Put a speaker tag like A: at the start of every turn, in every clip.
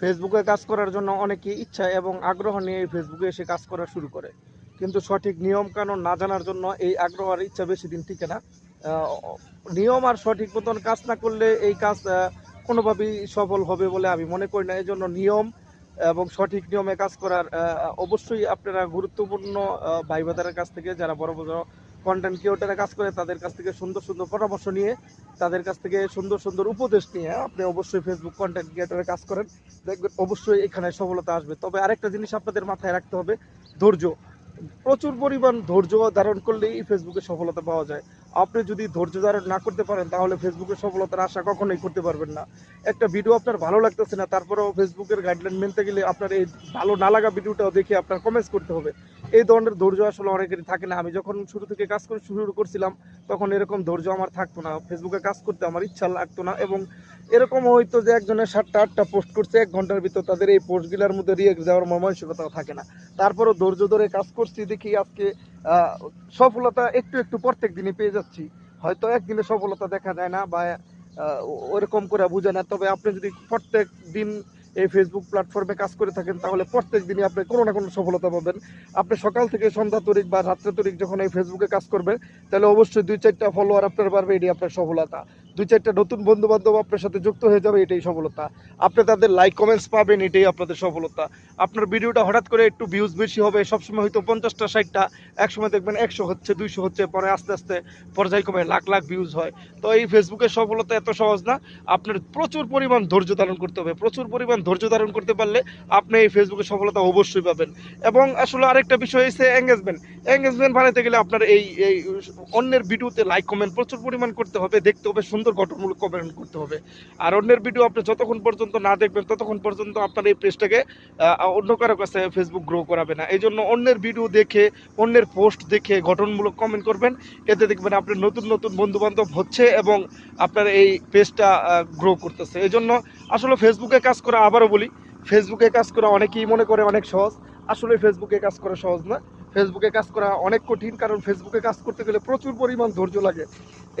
A: ফেসবুকে কাজ করার জন্য অনেকে ইচ্ছা এবং আগ্রহ নিয়ে ফেসবুকে এসে কাজ করা শুরু করে। কিন্তু সঠিক নিয়ম কানুন না জানার জন্য এই আগ্রহ আর ইচ্ছা বেশি দিন টিকে না। নিয়ম আর সঠিক মতন কাজ না করলে এই কাজ কোনোভাবেই সফল হবে বলে আমি মনে করি না। এই জন্য নিয়ম এবং সঠিক নিয়মে কাজ করার অবশ্যই আপনারা গুরুত্বপূর্ণ ভাই কাছ থেকে, যারা বড় বড় কন্টেন্ট ক্রিয়েটারে কাজ করে, তাদের কাছ থেকে সুন্দর সুন্দর পরামর্শ নিয়ে, তাদের কাছ থেকে সুন্দর সুন্দর উপদেশ নিয়ে আপনি অবশ্যই ফেসবুক কন্টেন্ট ক্রিয়েটারে কাজ করেন। দেখবেন অবশ্যই এখানে সফলতা আসবে। তবে আরেকটা জিনিস আপনাদের মাথায় রাখতে হবে, ধৈর্য। প্রচুর পরিমাণ ধৈর্য ধারণ করলেই ফেসবুকে সফলতা পাওয়া যায়। আপনি যদি ধৈর্য ধারণ না করতে পারেন, তাহলে ফেসবুকে সফলতার আশা কখনোই করতে পারবেন না। একটা ভিডিও আপনার ভালো লাগতেছে না, তারপরেও ফেসবুকের গাইডলাইন মেনতে গেলে আপনার এই ভালো না লাগা ভিডিওটাও দেখে আপনার কমেন্টস করতে হবে। এই ধরনের ধৈর্য আসলে অনেকেরই থাকে না। আমি যখন শুরু থেকে কাজ করে শুরু করছিলাম, তখন এরকম ধৈর্য আমার থাকতো না। ফেসবুকে কাজ করতে আমার ইচ্ছা লাগতো না এবং এরকম হয়তো যে একজনের সাতটা, আটটা পোস্ট করছে, এক ঘণ্টার ভিতর তাদের এই পোস্টগুলোর মধ্যে রিয়েক্ট দেওয়ার মানসিকতাও থাকে না। তারপরও ধৈর্য ধরে কাজ করছি, দেখি আজকে সফলতা একটু একটু প্রত্যেক দিনই পেয়ে যাচ্ছি। হয়তো একদিনে সফলতা দেখা যায় না বা ওরকম করে বুঝে না। তবে আপনি যদি প্রত্যেক দিন এই ফেসবুক প্ল্যাটফর্মে কাজ করে থাকেন, তাহলে প্রত্যেক দিনই আপনি কোনো না কোনো সফলতা পাবেন। আপনি সকাল থেকে সন্ধ্যা তরিক বা রাত্রে তরিক যখন এই ফেসবুকে কাজ করবেন, তাহলে অবশ্যই দুই চারটা ফলোয়ার আপনার পারবে এটি আপনার সফলতা। দুই চারটা নতুন বন্ধু বান্ধব আপনার সাথে যুক্ত হয়ে যাবে, এটাই সফলতা। আপনি তাদের লাইক কমেন্টস পাবেন, এটাই আপনাদের সফলতা। আপনার ভিডিওটা হঠাৎ করে একটু ভিউজ বেশি হবে, সবসময় হয়তো পঞ্চাশটা, ষাটটা, একসময় দেখবেন একশো হচ্ছে, দুইশো হচ্ছে, পরে আস্তে আস্তে পর্যায়ক্রমে লাখ লাখ ভিউজ হয়। তো এই ফেসবুকের সফলতা এত সহজ না, আপনার প্রচুর পরিমাণ ধৈর্য ধারণ করতে হবে। প্রচুর পরিমাণ ধৈর্য ধারণ করতে পারলে আপনি এই ফেসবুকের সফলতা অবশ্যই পাবেন। এবং আসলে আরেকটা বিষয় হচ্ছে এঙ্গেজমেন্ট এঙ্গেজমেন্ট বানাতে গেলে আপনার এই এই অন্যের ভিডিওতে লাইক কমেন্ট প্রচুর পরিমাণ করতে হবে, দেখতে হবে, সুন্দর গঠনমূলক কমেন্ট করতে হবে। আর অন্যের ভিডিও আপনি যতক্ষণ পর্যন্ত না দেখবেন, ততক্ষণ পর্যন্ত আপনার এই পেজটাকে অন্য কারও কাছে ফেসবুক গ্রো করাবে না। এই জন্য অন্যের ভিডিও দেখে, অন্যের পোস্ট দেখে গঠনমূলক কমেন্ট করবেন। এতে দেখবেন আপনি নতুন নতুন বন্ধু বান্ধব হচ্ছে এবং আপনার এই পেজটা গ্রো করতেছে। এই জন্য আসলে ফেসবুকে কাজ করা আবারও বলি ফেসবুকে কাজ করা অনেকেই মনে করে অনেক সহজ। আসলে ফেসবুকে কাজ করা সহজ না। ফেসবুকে কাজ করা অনেক কঠিন, কারণ ফেসবুকে কাজ করতে গেলে প্রচুর পরিমাণ ধৈর্য লাগে।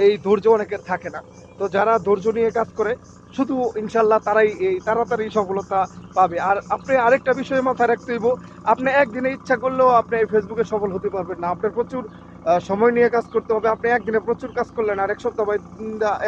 A: এই ধৈর্য অনেকের থাকে না। তো যারা ধৈর্য নিয়ে কাজ করে, শুধু ইনশাল্লাহ তারাই এই তাড়াতাড়ি সফলতা পাবে। আর আপনি আরেকটা বিষয়ে মাথায় রাখতে হইব, আপনি একদিনে ইচ্ছা করলেও আপনি এই ফেসবুকে সফল হতে পারবেন না। আপনার প্রচুর সময় নিয়ে কাজ করতে হবে। আপনি একদিনে প্রচুর কাজ করলেন, আর এক সপ্তাহ বা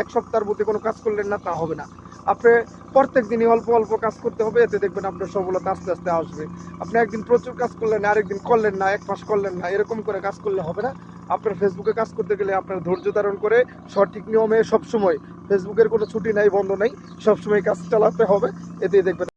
A: এক সপ্তাহের মধ্যে কোনো কাজ করলেন না, তা হবে না। আপনি প্রত্যেক দিনই অল্প অল্প কাজ করতে হবে, এতে দেখবেন আপনার সফলতা আস্তে আস্তে আসবে। আপনি একদিন প্রচুর কাজ করলেন, আরেকদিন করলেন না, এক মাস করলেন না, এরকম করে কাজ করলে হবে না। আপনার ফেসবুকে কাজ করতে গেলে আপনার ধৈর্য ধারণ করে সঠিক নিয়মে সবসময় ফেসবুকের কোনো ছুটি নাই, বন্ধ নাই, সবসময় কাজ চালাতে হবে, এতেই দেখবেন